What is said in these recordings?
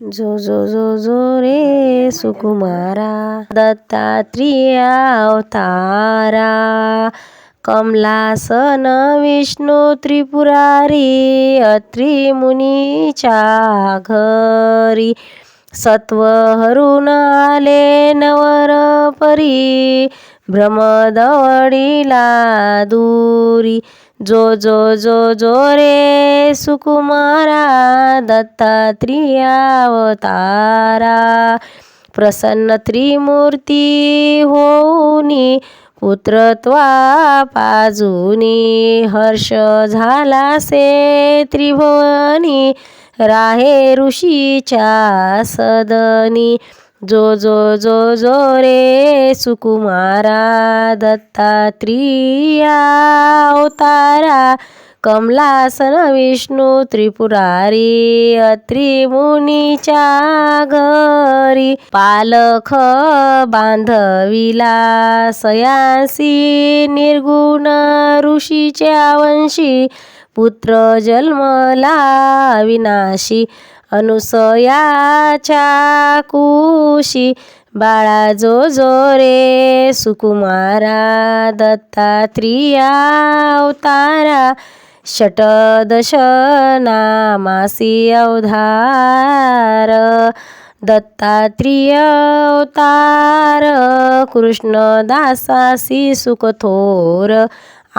जो जो जो जो रे सुकुमारा दत्तात्रेय अवतारा कमलासन विष्णू त्रिपुरारी अत्री घरी सत्व हरून आले नवर परी भ्रमदवडीला दूरी. जो जो जो जो रे सुकुमारा दत्तात्रियावतारा प्रसन्न त्रिमूर्ती होऊनी पुत्रत्वा पाजुनी. हर्ष झाला से त्रिभुवनी राहे ऋषीच्या सदनी. जो जो जो जो रे सुकुमारा दत्तात्रिया अवतारा कमलासन विष्णू त्रिपुरारी अत्रिमुनीच्या घरी पालख बांधविला सयासी निर्गुण ऋषीच्या वंशी पुत्र जन्मला विनाशी अनुसयाच्या कुशी बाळा जो जो रे सुकुमारा दत्तात्रिया अवतारा षटदश नामासी अवधार दत्तात्रिय अवतार कृष्णदासासी सुखथोर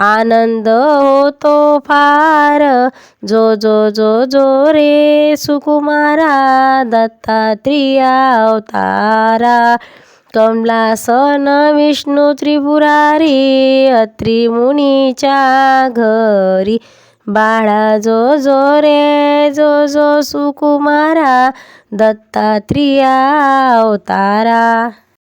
आनंद होतो फार. जो जो जो जो रे सुकुमारा दत्तात्रिया अवतारा. कमलासन विष्णू त्रिपुरारी अत्रिमुनीच्या घरी. बाळा जो जो रे जो जो सुकुमारा दत्तात्रिया अवतारा.